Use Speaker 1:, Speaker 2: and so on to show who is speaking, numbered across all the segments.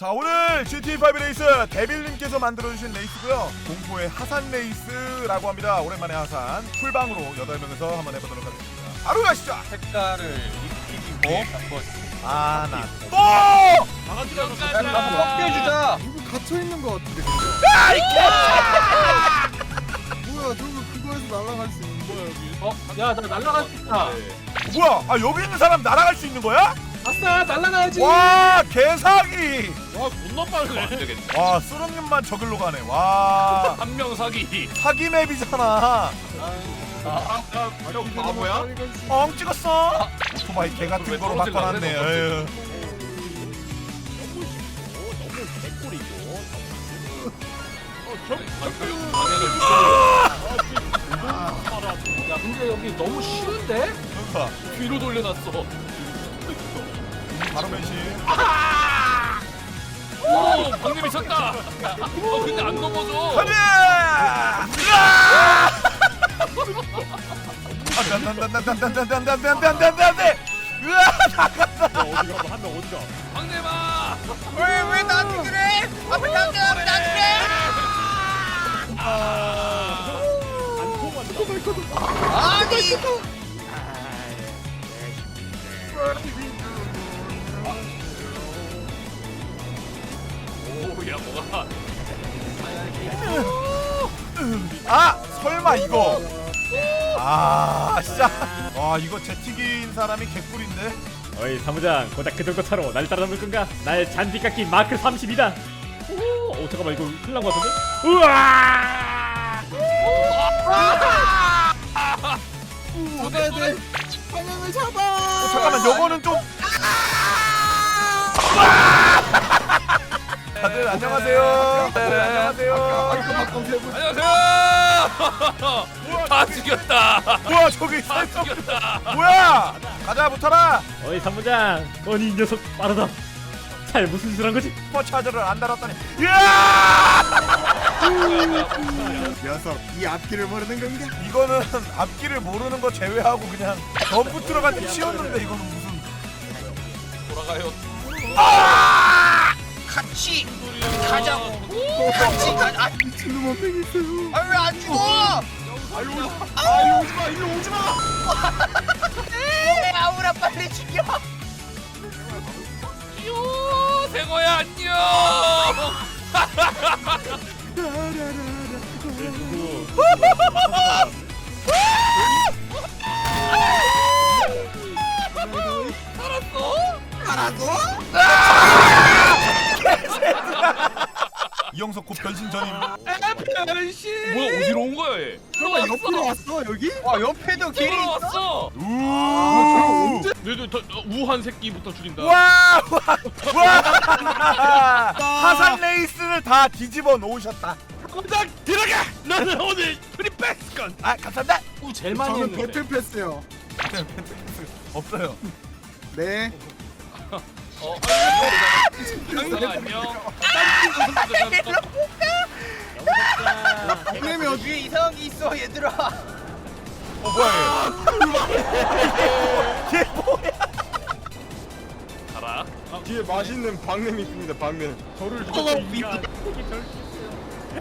Speaker 1: 자 오늘 GT5 레이스 데빌님께서 만들어주신 레이스고요 공포의 하산 레이스라고 합니다 오랜만에 하산 풀방으로 8명에서 한번 해보도록 하겠습니다 바로 가시죠
Speaker 2: 색깔을 입히기 위해 한번
Speaker 1: 아나 또!
Speaker 2: 한번 꺾여주자.
Speaker 3: 누구 갇혀 있는 거 같은데 근데? 뭐야 저거 그거에서 날아갈 수 있는 거야 여기?
Speaker 4: 어? 야, 나 날라갈 수 있다.
Speaker 1: 뭐야 아 여기 있는 사람 날아갈 수 있는 거야?
Speaker 4: 아싸, 날라가야지.
Speaker 1: 와 개사기
Speaker 5: 와 존나 빠르네. 안 되겠네.
Speaker 1: 와 수릉님만 저길로 가네 와
Speaker 5: 한 명 사기.
Speaker 1: 사기 맵이잖아
Speaker 5: 형 바보야?
Speaker 1: 엉 찍었어 오토바이 개 같은 거로 바꿔놨네 에휴.
Speaker 4: 야, 근데 여기 너무 쉬운데?
Speaker 1: 그러니까
Speaker 5: 뒤로 돌려놨어.
Speaker 1: 바로 변신
Speaker 5: 오, 방금이 쳤다. 어, 근데 안 넘어져.
Speaker 1: 가자! 으아! 아, 안돼안돼안돼안돼안돼안돼안돼안돼안돼 으아 나갔다
Speaker 5: 방대마.
Speaker 2: 왜왜 나한테 그래? 앞에 나한테 앞에 나한테 그래? 아니
Speaker 5: 오, 야 뭐가?
Speaker 1: 아 설마 이거. 아 진짜. 와 이거 제티기인 사람이 개꿀인데?
Speaker 6: 어이 사무장 고작 그 정도 차로 날 따라잡을 건가? 날 잔디 깎인 마크 30이다. 오, 어 잠깐만 이거 큰일 난거 같은데? 우와!
Speaker 3: 잡아야 돼 방향을 잡아.
Speaker 1: 어, 잠깐만 요거는 좀 다들 안녕하세요 네, 안녕하세요
Speaker 3: 아까 바꿔 세분
Speaker 5: 안녕하세요. 다 죽였다.
Speaker 1: 뭐야 저기
Speaker 5: 다
Speaker 1: 있어
Speaker 5: 죽였다.
Speaker 1: 뭐야 가자 붙어라
Speaker 6: 어이 사무장 아니 이 녀석 빠르다 잘 무슨 짓을 한 거지?
Speaker 1: 슈퍼 차저를 안 달았더니 이야
Speaker 3: 녀석 이 앞길을 모르는 건가?
Speaker 1: 이거는 앞길을 모르는 거 제외하고 그냥 덤프 트럭한테 치였는데 이거는 무슨
Speaker 5: 돌아가요.
Speaker 2: 같이 가자고. 같이 가. 아,
Speaker 3: 미친놈 한명 있어요
Speaker 2: 아, 왜 안 죽어?
Speaker 1: 아 오지 마 일로 오지 마
Speaker 2: 에, 아우라 빨리 죽여.
Speaker 5: 요, 생호야 안녕.
Speaker 1: 곧 변신 전임
Speaker 5: 뭐야 어디로 온 거야 얘?
Speaker 3: 설마 옆으로 왔어 여기?
Speaker 2: 와, 옆에도 길이 있어.
Speaker 5: 왔어.
Speaker 1: 우
Speaker 5: 너도 더- 더 우한 새끼부터 죽인다.
Speaker 1: 와, 와, 와. 하산 레이스를 다 뒤집어 놓으셨다.
Speaker 5: 꼼짝 들어가. 너는 오늘 프리 패스건.
Speaker 1: 아, 감사합니다.
Speaker 4: 우 제일 많이
Speaker 3: 저는
Speaker 4: 했는데.
Speaker 3: 배틀 패스요
Speaker 1: 없어요.
Speaker 3: 네
Speaker 5: 어.
Speaker 3: 어,
Speaker 1: 뭐야?
Speaker 5: 가라.
Speaker 3: 뒤에 맛있는 방냄이 있습니다 방냄 저를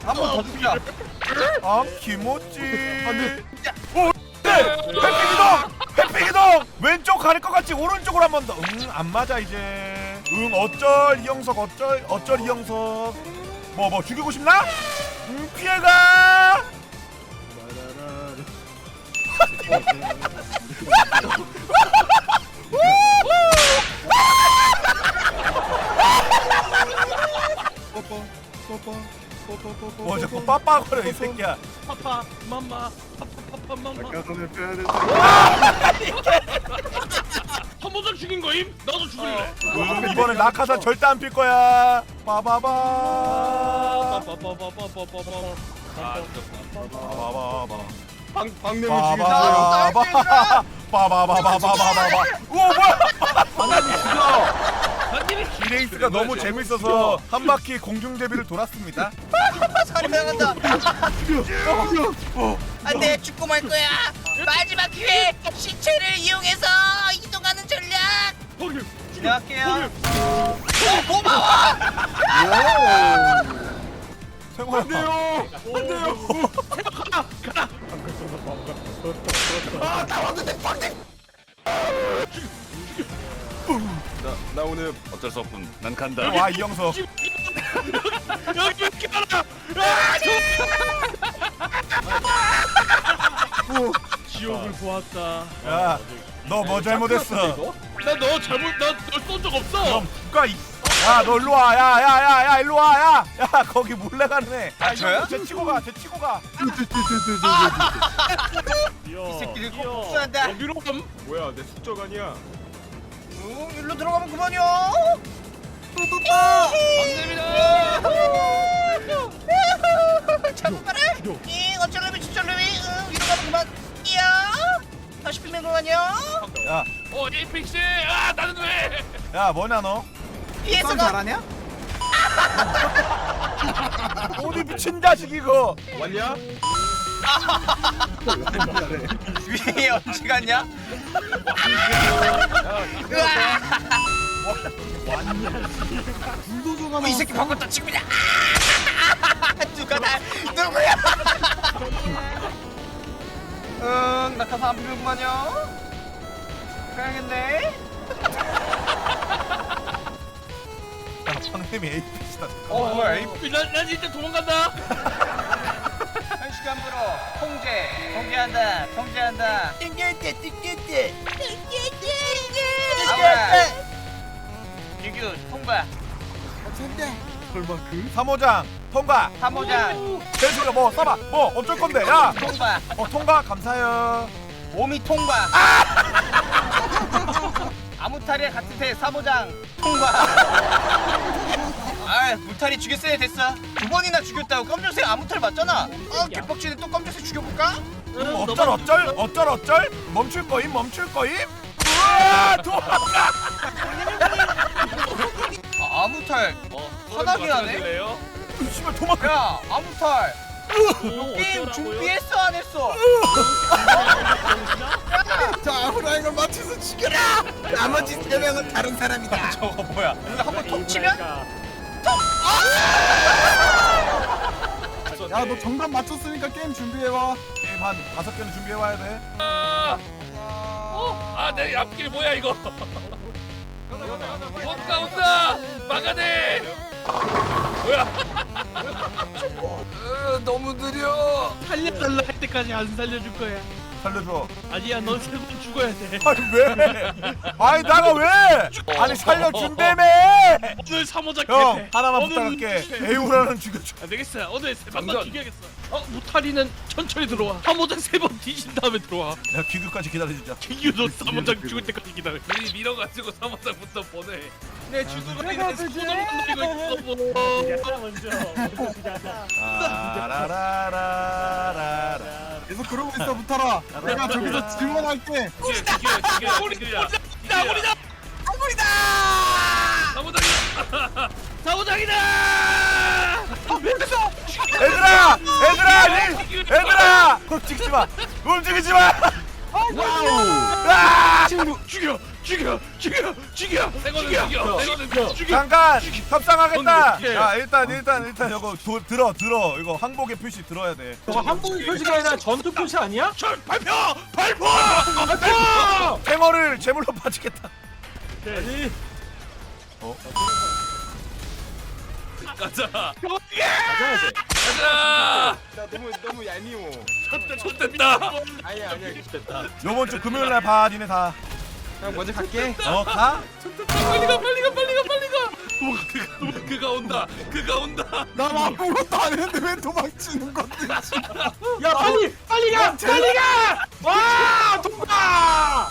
Speaker 2: 한번 더 죽자.
Speaker 1: 아, 김오찌. 오, 네. 회피기동, 회피기동. 왼쪽 가릴 것 같지? 오른쪽으로 한 번 더. 응, 안 맞아 이제. 응, 어쩔 이영석, 어쩔, 어쩔 이영석. 뭐, 뭐 죽이고 싶나? 응, 피해가.
Speaker 3: 뽀뽀 뽀뽀 뽀뽀 뽀뽀
Speaker 1: 뭐 자꾸 빠빠거려 이 새끼야.
Speaker 5: 파파 맘마
Speaker 3: 전에 빼야
Speaker 5: 죽인 거임? 나도 죽을래.
Speaker 1: 응, 이번에 낙하산 절대 안 필 거야. 빠바바.
Speaker 5: 빠빠빠빠빠빠빠. 아, 죽였다.
Speaker 1: 빠바바.
Speaker 3: 방 방냄이
Speaker 1: 빠바바. 빠바바바바바바바. 오 뭐야? 이 레이스가 너무 재밌어서 한 바퀴 공중 제비를 돌았습니다.
Speaker 2: 사령한다. 안돼 죽고 말 거야. 마지막 기회 시체를 이용해서 이동하는 전략. 지나갈게요. 어, 고마워.
Speaker 3: 안돼요 안돼요
Speaker 5: 나, 나 오늘 어쩔 수 없군. 난 간다.
Speaker 1: 와 이영석
Speaker 5: 여기 왜 이렇게 많아?
Speaker 6: 지옥을 보았다.
Speaker 1: 야 너 뭐 잘못했어
Speaker 5: 나너 잘못 나널쏜적 없어.
Speaker 1: 그럼 누가 이 야 너 일로 와 야 야 야 야 일로 와 야 야 거기 몰래 가는 애야
Speaker 2: 아, 저요?
Speaker 1: 쟤 치고 가 쟤 치고
Speaker 6: 가이
Speaker 2: 새끼들 꼭 복수한다.
Speaker 5: 여기로 감.
Speaker 3: 뭐야 내 숙적 아니야
Speaker 2: 응, 일로 들어가면 그만이야. 자꾸 가라. 잉 어쩔래미 저쩔래미. 응, 위로 가면 그만. 이야. 다시 빈면 그만이야.
Speaker 1: 야,
Speaker 5: 어 에이픽스. 아 나는 왜?
Speaker 1: 야 뭐냐 너
Speaker 2: 피해서
Speaker 3: 쌈
Speaker 2: 가.
Speaker 3: 잘하냐?
Speaker 1: 어디 미친 자식 이거
Speaker 3: 왔냐?
Speaker 2: 위에 언제 갔냐?
Speaker 3: 불도저가
Speaker 2: 어, 이 새끼 바꿨다 지금이야. 누가 나 누구야? 응, 나 가서 안 비밀구만요. 가야겠네.
Speaker 1: 야 방님이 에이피스다
Speaker 2: 어, 뭐야? 이
Speaker 5: 난난 진짜 도망간다.
Speaker 2: 한 시간부로 통제, 통제한다, 통제한다. 띵게ጤ, 띵게떼, 띵게 통과,
Speaker 3: 설마 그?
Speaker 1: 3호장 통과.
Speaker 2: 삼호장.
Speaker 1: 대수가 뭐 써봐 뭐 어쩔 건데 야어
Speaker 2: 통과,
Speaker 1: 통과? 감사해요.
Speaker 2: 몸이 통과. 아무탈이야 같은 태 사모장 통과. 아, 무탈이 죽였어야 됐어. 두 번이나 죽였다고 검정색 아무탈 맞잖아. 어, 개뻑치네 또 검정색 죽여볼까?
Speaker 1: 어쩔 어쩔? 어쩔 어쩔? 멈출 거임 멈출 거임? 우와 도망가
Speaker 2: 아, 아무탈.
Speaker 5: 어,
Speaker 2: 화나게 하네?
Speaker 5: 하실래요?
Speaker 1: 씨발 도망가
Speaker 2: 야 아무탈. 게임 준비했어 안 했어?
Speaker 3: 자 이걸 맞춰서 죽여라! 나머지 세 명은 다른 사람이다.
Speaker 2: 저거 뭐야? 이거 한번 톡 치면?
Speaker 3: 야 너 정답 맞췄으니까 게임 준비해와.
Speaker 1: 게임 한 다섯 개는 준비해와야 돼.
Speaker 5: 어? 아, 내 앞길 뭐야 이거? 온다 온다 막아내. 뭐야? 으, 너무 느려.
Speaker 7: 살려달라 할 때까지 안 살려줄 거야.
Speaker 1: 살려줘
Speaker 7: 아니야, 넌 세 번 죽어야 돼.
Speaker 1: 아니 왜 아니 나가 왜 아니 살려준다며
Speaker 7: 오늘 사모자
Speaker 1: 형. 하나만 부탁할게
Speaker 7: 무탈.
Speaker 1: 에우라는 죽여줘
Speaker 7: 안 되겠어. 오늘 세 번만. 죽여야겠어. 어, 무탈이는 천천히 들어와. 사모자 세번 뒤진 다음에 들어와.
Speaker 1: 야 귀교까지 기다려주자
Speaker 7: 기규도 사모자 죽을 때까지 기다려.
Speaker 5: 우리 밀어가지고 사무장부터 보내.
Speaker 7: 내 주소가 그냥 손을 만들고 있어. 뭐.
Speaker 6: 내가 먼저 먼저 시작하자.
Speaker 1: 라라라라라
Speaker 3: 계속 그러고 있어 부타라. 내가 저기서 질문할게.
Speaker 5: 죽여 죽여 죽여 우리 우리다 우리다 우리다. 사무장이
Speaker 7: 사모장이다.
Speaker 1: 얘들아! 얘들아! 이- 얘들아! 움직이지 마. 움직이지 마 아!
Speaker 7: 친구 죽여, 죽여, 죽여, 죽여.
Speaker 5: 죽여 생거는 죽여
Speaker 1: 잠깐 협상하겠다 야 일단 일단 일단 이거 도, 들어 들어 이거 항복의 표시 들어야 돼
Speaker 4: 저거 한국인 표시가 아니라 전투 표시 아니야?
Speaker 5: 전 발표 발표
Speaker 1: 탱어를 제물로 바치겠다
Speaker 6: 아니
Speaker 5: 가자.
Speaker 6: 가자.
Speaker 5: 가자!
Speaker 3: 나 너무 너무 얄미워.
Speaker 5: 쳤다.
Speaker 3: 아니야 아니야
Speaker 1: 요번 주 금요일 날 봐 니네
Speaker 3: 형 먼저 갈게.
Speaker 1: 다어 가?
Speaker 5: 빨리 가 빨리 가 빨리 가 빨리 가! 그가, 그가 온다. 그가 온다.
Speaker 3: 나 아무것도 안 했는데 왜 도망치는 건데
Speaker 4: 야 빨리 빨리 가 빨리 가! 와 통과!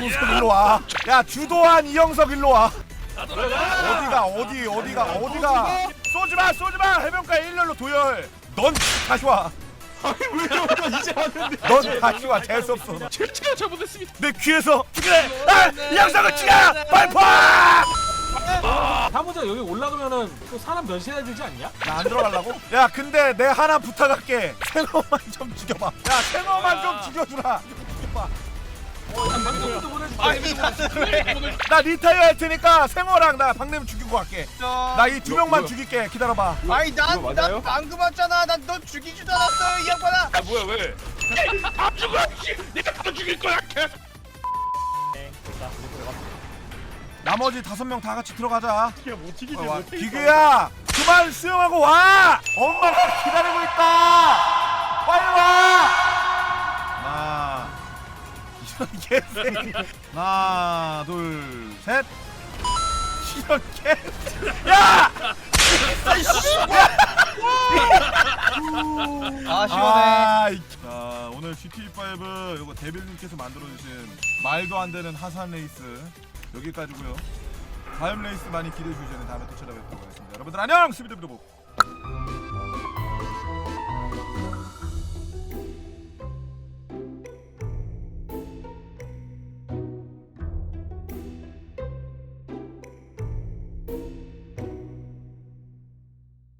Speaker 1: 이영석 일로 와 야 주도한 이영석 일로 와 어디가 어디 어디가 어디가? 쏘지마 쏘지마! 해변가 일렬로 도열! 넌 다시 와넌
Speaker 4: 이제 왔는데?
Speaker 1: 다시 와 재수 없어.
Speaker 7: 제가 잘못했습니다.
Speaker 1: 내 귀에서 죽이래! 아 이영석을 죽여 발포!
Speaker 4: 사모자 여기 올라가면은 또 사람 변신해야 되지 않냐?
Speaker 1: 나 안 들어가려고? 야 근데 내 하나 부탁할게. 생어만 좀 죽여봐. 야 생어만 좀 죽여주라. 죽여봐.
Speaker 2: 아니 나
Speaker 1: 리타이어 할 테니까 생호랑 나 박내면 죽이고 갈게
Speaker 2: 저-
Speaker 1: 나이 두 명만 죽일게 기다려봐
Speaker 2: 아니 난,
Speaker 4: 이거
Speaker 2: 난
Speaker 4: 맞아요?
Speaker 2: 방금 왔잖아 난 너 죽이지도 않았어 이 양반아
Speaker 5: 아 뭐야 왜? 다 죽어 씨. 내가 다 죽일 거야. 개.
Speaker 1: 나머지 다섯 명 다 같이 들어가자
Speaker 6: 기가 못 튀기지
Speaker 1: 어, 와,
Speaker 6: 못해
Speaker 1: 기규야 그만 수영하고 와 엄마가 기다리고 있다 빨리 와 하나 둘셋. 이런 개 야!
Speaker 2: 아 시원해.
Speaker 1: 아, 이- 자 오늘 GT5 이거 데빌님께서 만들어주신 말도 안 되는 하산 레이스 여기까지고요. 다음 레이스 많이 기대해 주시면 다음에 또 찾아뵙도록 하겠습니다. 여러분들 안녕! 스비드브드보